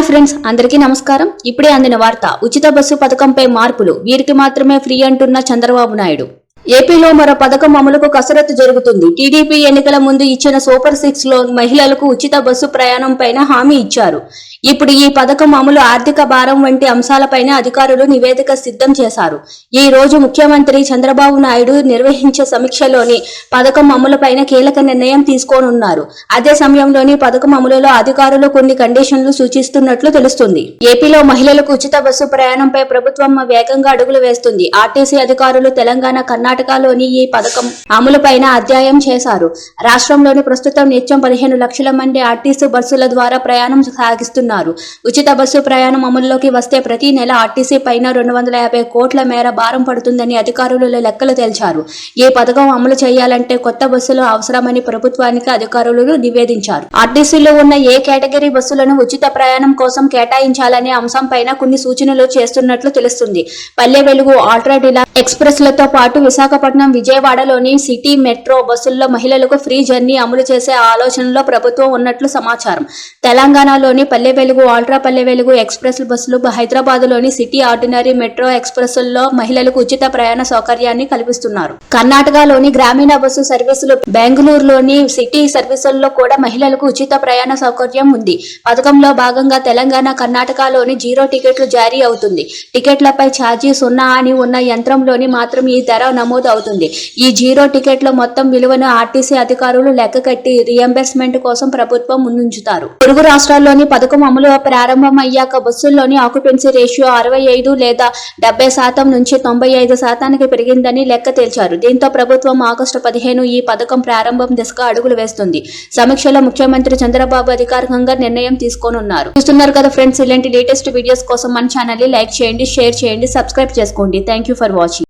Hi friends అందరికీ నమస్కారం. ఇప్పుడే అందిన వార్త ఉచిత బస్సు పథకంపై మార్పులు వీరికి మాత్రమే ఫ్రీ అంటున్న చంద్రబాబు నాయుడు. ఏపీలో మరో పథకం అమలుకు కసరత్తు జరుగుతుంది. టీడీపీ ఎన్నికల ముందు ఇచ్చిన సూపర్ సిక్స్లో మహిళలకు ఉచిత బస్సు ప్రయాణం పైన హామీ ఇచ్చారు. ఇప్పుడు ఈ పథకం అమలు ఆర్థిక భారం వంటి అంశాలపైన అధికారులు నివేదిక సిద్ధం చేశారు. ఈ రోజు ముఖ్యమంత్రి చంద్రబాబు నాయుడు నిర్వహించే సమీక్షలోని పథకం అమలుపైన కీలక నిర్ణయం తీసుకోనున్నారు. అదే సమయంలోని పథకం అమలులో అధికారులు కొన్ని కండిషన్లు సూచిస్తున్నట్లు తెలుస్తుంది. ఏపీలో మహిళలకు ఉచిత బస్సు ప్రయాణంపై ప్రభుత్వం వేగంగా అడుగులు వేస్తుంది. ఆర్టీసీ అధికారులు తెలంగాణ కర్ణాటకలోని ఈ పథకం అమలుపైన అధ్యాయం చేశారు. రాష్ట్రంలోని ప్రస్తుతం నిత్యం పదిహేను లక్షల మంది ఆర్టీసీ బస్సుల ద్వారా ప్రయాణం సాగిస్తున్నారు. ఉచిత బస్సు ప్రయాణం అమల్లోకి వస్తే ప్రతి నెల ఆర్టీసీ పైన రెండు వందల యాభై కోట్ల మేర భారం పడుతుందని అధికారులు లెక్కలు తేల్చారు. ఈ పథకం అమలు చేయాలంటే కొత్త బస్సులు అవసరమని ప్రభుత్వానికి అధికారులు నివేదించారు. ఆర్టీసీలో ఉన్న ఏ కేటగిరీ బస్సులను ఉచిత ప్రయాణం కోసం కేటాయించాలనే అంశంపైన కొన్ని సూచనలు చేస్తున్నట్లు తెలుస్తుంది. పల్లె వెలుగు ఆల్ట్రాడిలా ఎక్స్ప్రెస్లతో పాటు విశాఖపట్నం విజయవాడలోని సిటీ మెట్రో బస్సుల్లో మహిళలకు ఫ్రీ జర్నీ అమలు చేసే ఆలోచనలో ప్రభుత్వం ఉన్నట్లు సమాచారం. తెలంగాణలోని పల్లె వెలుగు ఆల్ట్రా పల్లె వెలుగు ఎక్స్ప్రెస్ బస్సులు హైదరాబాద్లోని సిటీ ఆర్డినరీ మెట్రో ఎక్స్ప్రెస్ల్లో మహిళలకు ఉచిత ప్రయాణ సౌకర్యాన్ని కల్పిస్తున్నారు. కర్ణాటకలోని గ్రామీణ బస్సు సర్వీసులు బెంగళూరులోని సిటీ సర్వీసుల్లో కూడా మహిళలకు ఉచిత ప్రయాణ సౌకర్యం ఉంది. పథకంలో భాగంగా తెలంగాణ కర్ణాటకలోని జీరో టికెట్లు జారీ అవుతుంది. టికెట్లపై ఛార్జీ సున్నా అని ఉన్న యంత్రంలోని మాత్రం ఈ ధర నమోదు అవుతుంది. ఈ జీరో టికెట్ల మొత్తం విలువను ఆర్టీసీ అధికారులు లెక్క కట్టి రియంబర్స్మెంట్ కోసం ప్రభుత్వం ముందుంచుతారు. పొరుగు రాష్ట్రాల్లోని పథకం అమలు ప్రారంభమయ్యాక బస్సుల్లోని ఆక్యుపెన్సీ రేషియో అరవై ఐదు లేదా డెబ్బై శాతం నుంచి తొంభై ఐదు శాతానికి పెరిగిందని లెక్క తేల్చారు. దీంతో ప్రభుత్వం ఆగస్టు పదిహేను ఈ పథకం ప్రారంభం దిశగా అడుగులు వేస్తుంది. సమీక్షలో ముఖ్యమంత్రి చంద్రబాబు అధికారికంగా నిర్ణయం తీసుకోనున్నారు. చూస్తున్నారు కదా ఫ్రెండ్స్ ఇలాంటి లేటెస్ట్ వీడియోస్ కోసం మన ఛానల్ లైక్ చేయండి షేర్ చేయండి సబ్స్క్రైబ్ చేసుకోండి. Thank you for watching